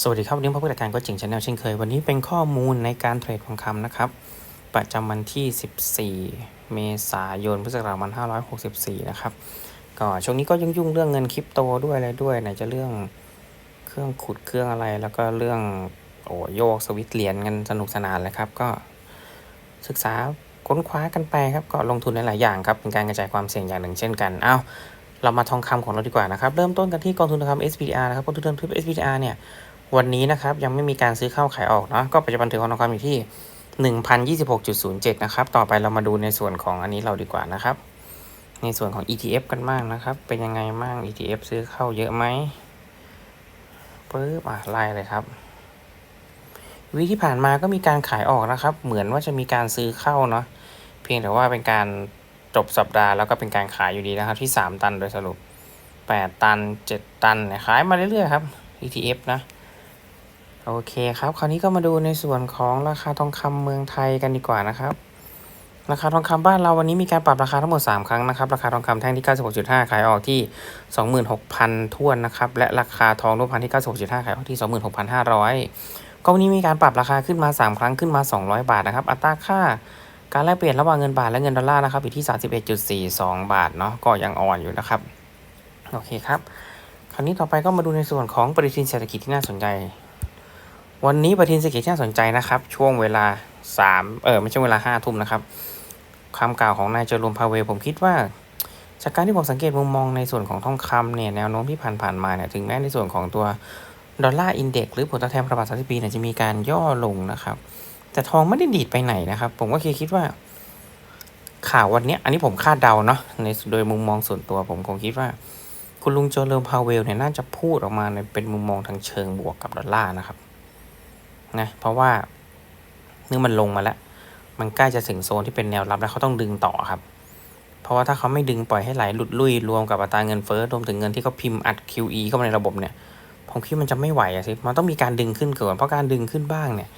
สวัสดีครับวันนี้พบกับรายการก็จิงชาแนลเช่นเคย วันนี้เป็นข้อมูลในการเทรดทองคำนะครับ ประจำวันที่ 14 เมษายนพุทธศักราช2564 นะครับก็ช่วงนี้ก็ยุ่งยุ่งๆเรื่องเงินคริปโตด้วยอะไรด้วยไหนจะเรื่องเครื่องขุดเครื่องอะไร แล้วก็เรื่องโอ้โยกสวิตช์เหรียญกันสนุกสนานเลยครับ ก็ ศึกษาค้นคว้ากันไปครับก็ลงทุนในหลายอย่างครับเป็นการกระจายความเสี่ยงอย่างหนึ่งเช่นกันเอาเรามาทองคำของเราดีกว่านะครับ เริ่มต้นกันที่กองทุนทองคำ SPDR นะครับกองทุนทองคำ SPDR เนี่ยวันนี้นะครับยังไม่มีการซื้อเข้าขายออกเนาะก็ปัจจุบันถือของทองคำอยู่ที่ 1,026.07 นะครับ ต่อไปเรามาดูในส่วนของอันนี้เราดีกว่านะครับ ในส่วนของ ETF กันบ้างนะครับ เป็นยังไงบ้าง ETF ซื้อเข้าเยอะไหมปึ๊บอะไล่เลยครับ วิที่ผ่านมาก็มีการขายออกนะครับ เหมือนว่าจะมีการซื้อเข้าเนาะเพียงแต่ว่าเป็นการจบสัปดาห์แล้วก็เป็นการขายอยู่ดีนะครับที่ 3 ตันโดยสรุป 8 ตัน 7 ตันเนี่ยขายมาเรื่อยๆครับ ETF นะโอเคครับ คราวนี้ก็มาดูในส่วนของราคาทองคำเมืองไทยกันดีกว่านะครับ ราคาทองคำบ้านเราวันนี้มีการปรับราคาทั้งหมด 3 ครั้งนะครับ ราคาทองคำแท่งที่ 96.5 ขายออกที่ 26,000ท้วนนะครับ และราคาทองรูปพรรณที่ 96.5 ขายออกที่ 26,500 ก็วันนี้มีการปรับราคาขึ้นมา 3 ครั้งขึ้นมา 200 บาทนะครับ อัตราค่าการแลกเปลี่ยนระหว่างเงินบาทและเงินดอลลาร์นะครับอยู่ที่ 31.42 บาทเนาะก็ยังอ่อนอยู่นะครับโอเคครับ คราวนี้ต่อไปก็มาดูในส่วนของปฏิทินเศรษฐกิจที่น่าสนใจ วันนี้ปฏิทินเศรษฐกิจที่น่าสนใจนะครับ ช่วงเวลาสามเออไม่ใช่เวลาห้าทุ่มนะครับคำกล่าวของนายเจอรูมพาเวลผมคิดว่า จากการที่ผมสังเกตมุมมองในส่วนของทองคำเนี่ยแนวโน้มที่ผ่านๆมาเนี่ยถึงแม้ในส่วนของตัว ดอลลาร์อินเด็กซ์หรือผลตอบแทนพันธบัตรสามสิบปีเนี่ยจะมีการย่อลงนะครับ แต่ทองไม่ได้ดีดไปไหนนะครับ ผมก็คิดว่า ข่าววันนี้อันนี้ผมคาดเดาเนาะในโดยมุมมองส่วนตัว ผมคงคิดว่า คุณลุงโจเลมพาวเวลเนี่ยน่าจะพูดออกมาในเป็นมุมมองทางเชิงบวกกับดอลลาร์นะครับนะเพราะว่าเนื่อมันลงมาแล้ว มันใกล้จะถึงโซนที่เป็นแนวรับแล้วเขาต้องดึงต่อครับ เพราะว่าถ้าเขาไม่ดึงปล่อยให้ไหลหลุดลุยรวมกับอัตราเงินเฟ้อรวมถึงเงินที่เขาพิมพ์อัด QE เข้ามาในระบบเนี่ย ผมคิดมันจะไม่ไหวอะสิมันต้องมีการดึงขึ้นเก่อนเพราะการดึงขึ้นบ้างเนี่ย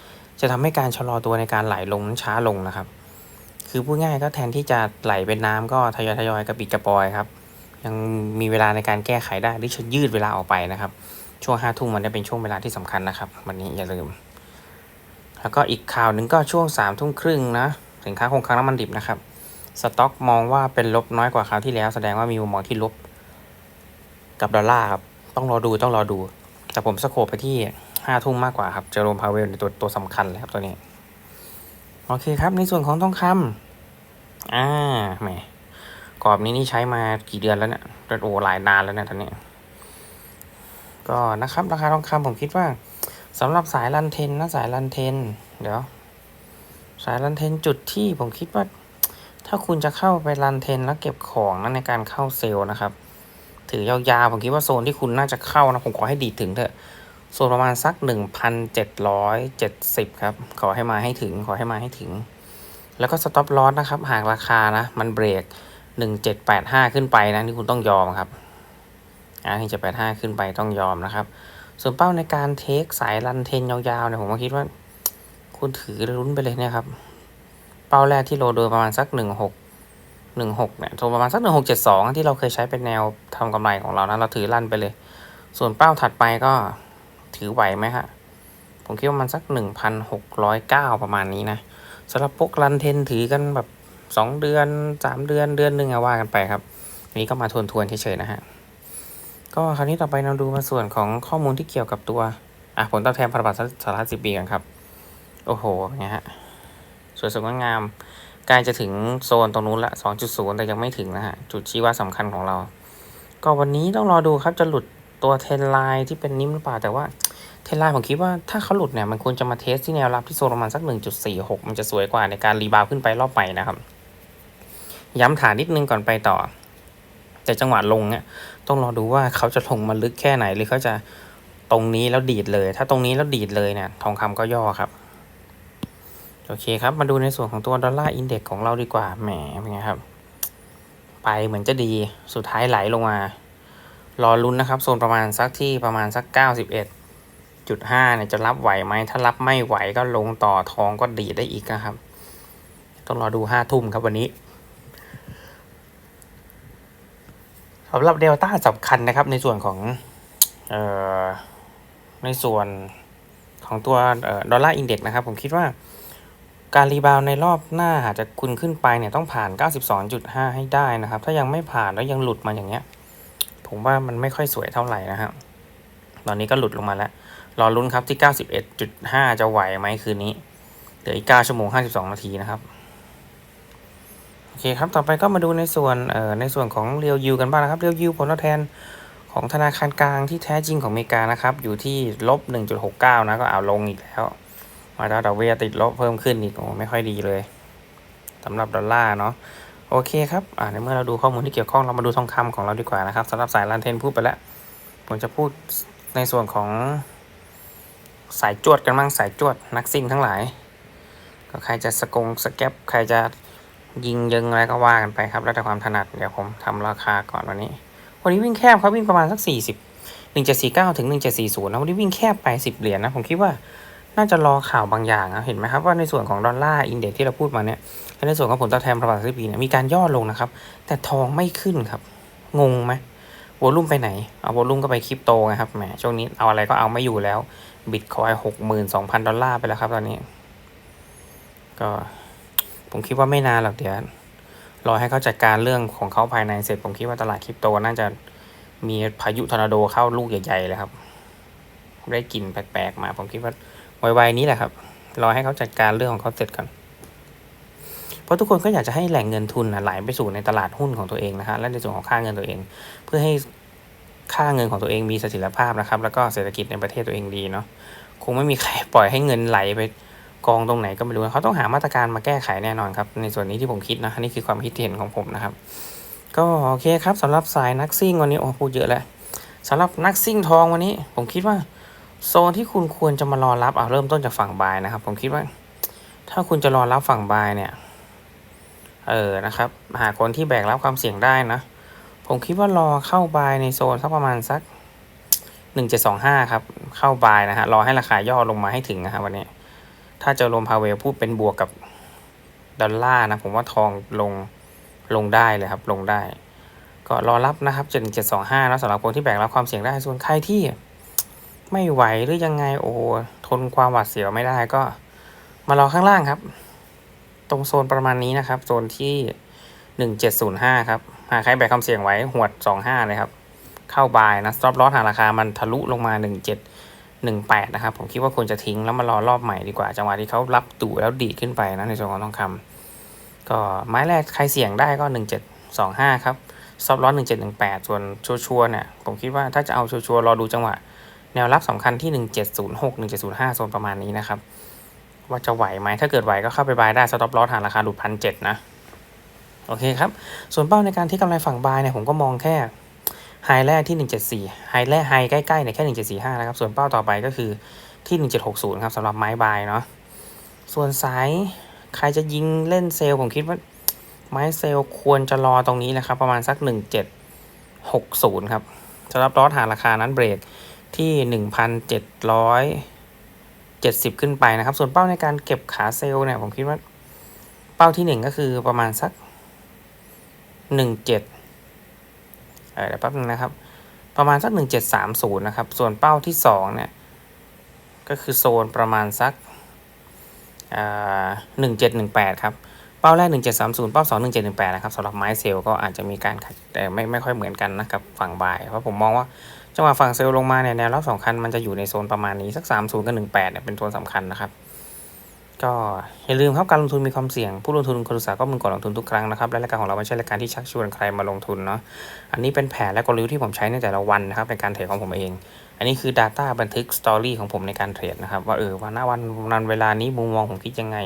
จะทำให้การชะลอตัวในการไหลลงนั้นช้าลงนะครับ คือพูดง่ายก็แทนที่จะไหลเป็นน้ำก็ทยอยทยอยๆกระปิดกระปอยครับ ยังมีเวลาในการแก้ไขได้หรือจะยืดเวลาออกไปนะครับ ช่วงห้าทุ่มมันได้เป็นช่วงเวลาที่สำคัญนะครับ วันนี้อย่าลืม แล้วก็อีกข่าวหนึ่งก็ช่วงสามทุ่มครึ่งนะสินค้าคงคลังน้ำมันดิบนะครับสต็อกมองว่าเป็นลบน้อยกว่าคราวที่แล้ว แสดงว่ามีมุมมองที่ลบ กับดอลลาร์ครับ ต้องรอดูต้องรอดู แต่ผมสโคปไปที่ห้าทุ่มมากกว่าครับเจอโรมพาเวลในตัวตัวสำคัญเลยครับตัวนี้ โอเคครับในส่วนของทองคำอ่าแหมกรอบนี้นี่ใช้มากี่เดือนแล้วเนี่ยโอ้หลายนานแล้วเนะตอนนี้ ก็นะครับราคาทองคำผมคิดว่าสำหรับสายลันเทนนะสายลันเทน เดี๋ยว สายลันเทนจุดที่ผมคิดว่า ถ้าคุณจะเข้าไปลันเทนแล้วเก็บของนะในการเข้าเซลล์นะครับ ถือยาวๆ ผมคิดว่าโซนที่คุณน่าจะเข้านะ ผมขอให้ดีถึงเถอะโซนประมาณสักหนึ่งพันเจ็ดร้อยเจ็ดสิบครับ ขอให้มาให้ถึง ขอให้มาให้ถึง แล้วก็สต็อปลอสนะครับ หากราคานะ มันเบรกหนึ่งเจ็ดแปดห้าขึ้นไปนะที่คุณต้องยอมครับอ่าหนึ่งเจ็ดแปดห้าขึ้นไปต้องยอมนะครับ ส่วนเป้าในการเทคสายรันเทนยาวๆเนี่ยผมก็คิดว่า คุณถือลุ้นไปเลยนี่ยครับ เป้าแรกที่โลโดยประมาณสักหนึ่ง หนึ่งหกเนี่ยโทรประมาณสักหนึ่งหกเจ็ดสองที่เราเคยใช้เป็นแนวทำกำไรของเรานะเราถือลั่นไปเลย ส่วนเป้าถัดไปก็ถือไหวไหมฮะ ผมคิดว่ามันสักหนึ่งพันหกร้อยเก้าประมาณนี้นะสำหรับพวกรันเทนถือกันแบบสองเดือนสามเดือนเดือนหนึ่งอะว่ากันไปครับ นี้ก็มาทวนทวนๆเฉยๆนะฮะ ก็คราวนี้ต่อไปเราดูมาส่วนของข้อมูลที่เกี่ยวกับตัวอะผลตอบแทนพันธบัตรสหรัฐสิบปีกันครับ โอ้โหเนี่ยฮะสวยสดงดงาม ใกล้จะถึงโซนตรงนู้นละสองจุดศูนย์แต่ยังไม่ถึงนะฮะ จุดชี้วัดสำคัญของเรา ก็วันนี้ต้องรอดูครับจะหลุดตัวเทรนไลน์ที่เป็นนิ่มหรือเปล่า แต่ว่าเทรนไลน์ผมคิดว่าถ้าเขาหลุดเนี่ย มันควรจะมาเทสที่แนวรับที่โซนประมาณสักหนึ่งจุดสี่หกมันจะสวยกว่าในการรีบาวขึ้นไปรอบใหม่นะครับ ย้ำฐานนิดนึงก่อนไปต่อ แต่จังหวะลงเนี่ยต้องรอดูว่าเขาจะลงมาลึกแค่ไหนหรือเขาจะตรงนี้แล้วดีดเลย ถ้าตรงนี้แล้วดีดเลยเนี่ยทองคำก็ย่อครับ โอเคครับ มาดูในส่วนของตัวดอลลาร์อินเด็กของเราดีกว่า แหมเป็นไงครับ ไปเหมือนจะดี สุดท้ายไหลลงมา รอลุ้นนะครับ โซนประมาณสักที่ประมาณสักเก้าสิบเอ็ดจุดห้าเนี่ยจะรับไหวไหม ถ้ารับไม่ไหวก็ลงต่อทองก็ดีได้อีกนะครับ ต้องรอดูห้าทุ่มครับวันนี้สำหรับเดลต้าสำคัญนะครับในส่วนของออในส่วนของตัวดอลลาร์อินเด็กนะครับ ผมคิดว่า การรีบาวในรอบหน้าอาจจะคุณขึ้นไปเนี่ยต้องผ่าน 92.5 ให้ได้นะครับ ถ้ายังไม่ผ่านแล้วยังหลุดมาอย่างเงี้ย ผมว่ามันไม่ค่อยสวยเท่าไหร่นะครับตอนนี้ก็หลุดลงมาแล้ว รอลุ้นครับที่ 91.5 จะไหวไหมคืนนี้เหลืออีก9ชั่วโมง 52 นาทีนะครับ โอเคครับ ต่อไปก็มาดูในส่วนเอ่อในส่วนของเรียวยูกันบ้างนะครับ เรียวยูผลตอบแทนของธนาคารกลางที่แท้จริงของอเมริกานะครับ อยู่ที่ลบ 1.69 นะ ก็เอาลงอีกแล้ว มาดาวดอกเบี้ยติดลบเพิ่มขึ้นอีกโอ้ไม่ค่อยดีเลยสำหรับดอลลาร์เนาะโอเคครับอ่าในเมื่อเราดูข้อมูลที่เกี่ยวข้องเรามาดูทองคำของเราดีกว่านะครับสำหรับสายลันเทนพูดไปแล้วผมจะพูดในส่วนของสายจวดกันบ้างสายจวดนักซิ่งทั้งหลาย ก็ใครจะสกงสแกปใครจะยิงยิงอะไรก็ว่ากันไปครับแล้วแต่ความถนัดเดี๋ยวผมทำราคาก่อนวันนี้ วันนี้วิ่งแคบครับวิ่งประมาณสักสี่สิบหนึ่งเจ็ดสี่เก้าถึงหนึ่งเจ็ดสี่ศูนย์นะวันนี้วิ่งแคบไปสิบเหรียญนะผมคิดว่า น่าจะรอข่าวบางอย่างนะเห็นไหมครับว่าในส่วนของดอลลาร์อินเด็กที่เราพูดมาเนี่ยและในส่วนของผลตอบแทนประมาณสิบปีเนี่ยมีการย่อลงนะครับ แต่ทองไม่ขึ้นครับ งงไหมวอลุ่มไปไหน เอาวอลุ่มก็ไปคริปโตไงครับแหมช่วงนี้เอาอะไรก็เอาไม่อยู่แล้วบิตคอยหกหมื่นสองพันดอลลาร์ไปแล้วครับตอนนี้ ก็ผมคิดว่าไม่นานหรอกเดี๋ยวรอให้เขาจัดการเรื่องของเขาภายในเสร็จ ผมคิดว่าตลาดคริปโตน่าจะมีพายุทอร์นาโดเข้าลูกใหญ่ๆเลยครับ ได้กลิ่นแปลกๆมา ผมคิดว่า ไวๆนี้แหละครับ รอให้เขาจัดการเรื่องของเขาเสร็จก่อน เพราะทุกคนก็อยากจะให้แหล่งเงินทุนไหลไปสู่ในตลาดหุ้นของตัวเองนะฮะและในส่วนของค่าเงินตัวเอง เพื่อให้ค่าเงินของตัวเองมีเสถียรภาพนะครับ แล้วก็เศรษฐกิจในประเทศตัวเองดีเนาะคงไม่มีใครปล่อยให้เงินไหลไปกองตรงไหนก็ไม่รู้เขาต้องหามาตรการมาแก้ไขแน่นอนครับ ในส่วนนี้ที่ผมคิดนะนี่คือความคิดเห็นของผมนะครับ ก็โอเคครับสำหรับสายนักซิ่งวันนี้โอ้พูดเยอะแล้วสำหรับนักซิ่งทองวันนี้ ผมคิดว่า โซนที่คุณควรจะมารอรับเอาเริ่มต้นจากฝั่งบายนะครับ ผมคิดว่า ถ้าคุณจะรอรับฝั่งบายเนี่ย เออนะครับ หาคนที่แบกรับความเสี่ยงได้นะ ผมคิดว่ารอเข้าบายในโซนสักประมาณสักหนึ่งเจ็ดสองห้าครับ เข้าบายนะฮะรอให้ราคาย่อลงมาให้ถึงนะครับวันนี้ ถ้าเจอลมพาเวลพูดเป็นบวกกับดอลลาร์นะ ผมว่าทองลงลงได้เลยครับลงได้ ก็รอรับนะครับเจ็ดเจ็ดสองห้าแล้วสำหรับคนที่แบกรับความเสี่ยงได้ส่วนใครที่ ไม่ไหวหรือยังไงโอ้ทนความหวาดเสียวไม่ได้ก็ มารอข้างล่างครับ ตรงโซนประมาณนี้นะครับ โซนที่หนึ่งเจ็ดศูนย์ห้าครับ หากใครแบกความเสี่ยงไว้หวดสองห้าเลยครับ เข้าบายนะ stop loss หาราคามันทะลุลงมาหนึ่งเจ็ดหนึ่งแปดนะครับ ผมคิดว่าควรจะทิ้งแล้วมารอรอบใหม่ดีกว่า จังหวะที่เขารับตู่แล้วดีดขึ้นไปนะในส่วนของทองคำก็ไม้แรกใครเสี่ยงได้ก็หนึ่งเจ็ดสองห้าครับ stop loss หนึ่งเจ็ดหนึ่งแปดส่วนชัวร์ๆเนี่ยผมคิดว่าถ้าจะเอาชัวร์ๆรอดูจังหวะ แนวรับสำคัญที่ 1706 1705 โซนประมาณนี้นะครับ ว่าจะไหวไหมถ้าเกิดไหวก็เข้าไปบายได้สต็อปลอสหาราคาหลุดพันเจ็ดนะ โอเคครับ ส่วนเป้าในการที่กำไรฝั่งบายเนี่ยผมก็มองแค่ไฮแรกที่ 174ไฮแรกไฮใกล้ๆเนี่ยแค่ 1745 นะครับ ส่วนเป้าต่อไปก็คือที่ 1760 ครับสำหรับไม้บายเนาะส่วนสายใครจะยิงเล่นเซลล์ผมคิดว่าไม้เซลล์ควรจะรอตรงนี้นะครับ ประมาณสัก 1760 ครับสำหรับลอสหาราคานั้นเบรก ที่หนึ่งพันเจ็ดร้อยเจ็ดสิบขึ้นไปนะครับ ส่วนเป้าในการเก็บขาเซลล์เนี่ยผมคิดว่าเป้าที่หนึ่งก็คือประมาณสักหนึ่งเจ็ดเดี๋ยวแป๊บนึงนะครับ ประมาณสักหนึ่งเจ็ดสามศูนย์นะครับ ส่วนเป้าที่สองเนี่ย ก็คือโซนประมาณสักหนึ่งเจ็ดหนึ่งแปดครับเป้าแรกหนึ่งเจ็ดสามศูนย์เป้าสองหนึ่งเจ็ดหนึ่งแปดนะครับสำหรับไม้เซลล์ก็อาจจะมีการขัดแต่ไม่ไม่ค่อยเหมือนกันนะกับฝั่งบ่าย เพราะผมมองว่า จังหวะฝั่งเซลลงมาเนี่ยแนวรับสำคัญมันจะอยู่ในโซนประมาณนี้สัก 3 0 กับ 1 8เนี่ยเป็นโซนสำคัญนะครับ ก็อย่าลืมครับการลงทุนมีความเสี่ยง ผู้ลงทุนคนศึกษาก็มึงก่อนลงทุนทุกครั้งนะครับและรายการของเราไม่ใช่รายการที่ชักชวนใครมาลงทุนเนาะอันนี้เป็นแผนและกลยุทธ์ที่ผมใช้ในแต่ละวันนะครับในการเทรดของผมเอง อันนี้คือ Data บันทึกสตอรี่ของผมในการเทรดนะครับว่าเออวันหน้าวันนั้นเวลานี้มุมมองผมคิดยังไง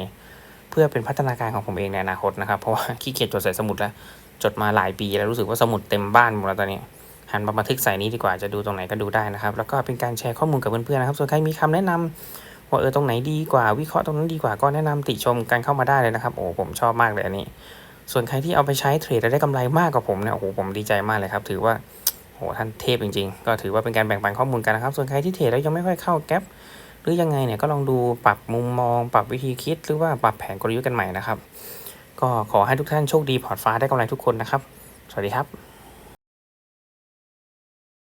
เพื่อเป็นพัฒนาการของผมเองในอนาคตนะครับเพราะว่าขี้เกียจจดใส่สมุดแล้วจดมาหลายปีแล้วรู้สึกว่าสมุดเต็มบ้านหมดแล้วตอนนี้ หันมาบันทึกใส่นี้ดีกว่าจะดูตรงไหนก็ดูได้นะครับ แล้วก็เป็นการแชร์ข้อมูลกับเพื่อนๆนะครับส่วนใครมีคำแนะนำว่าเออตรงไหนดีกว่าวิเคราะห์ตรงนั้นดีกว่าก็แนะนำติชมกันเข้ามาได้เลยนะครับ โอ้ผมชอบมากเลยอันนี้ ส่วนใครที่เอาไปใช้เทรดแล้วได้กำไรมากกว่าผมเนี่ยโอ้โหผมดีใจมากเลยครับ ถือว่าโอ้ท่านเทพจริง ๆ ก็ถือว่าเป็นการแบ่งปันข้อมูลกันนะครับ ส่วนใครที่เทรดแล้วยังไม่ค่อยเข้าแก๊ปหรือยังไงเนี่ยก็ลองดูปรับมุมมอง ปรับวิธีคิด หรือว่าปรับแผนกลยุทธ์กันใหม่นะครับ ก็ขอให้ทุกท่านโชคดีพอร์ตฟ้าได้กำไรทุกคนนะครับ สวัสดีครับ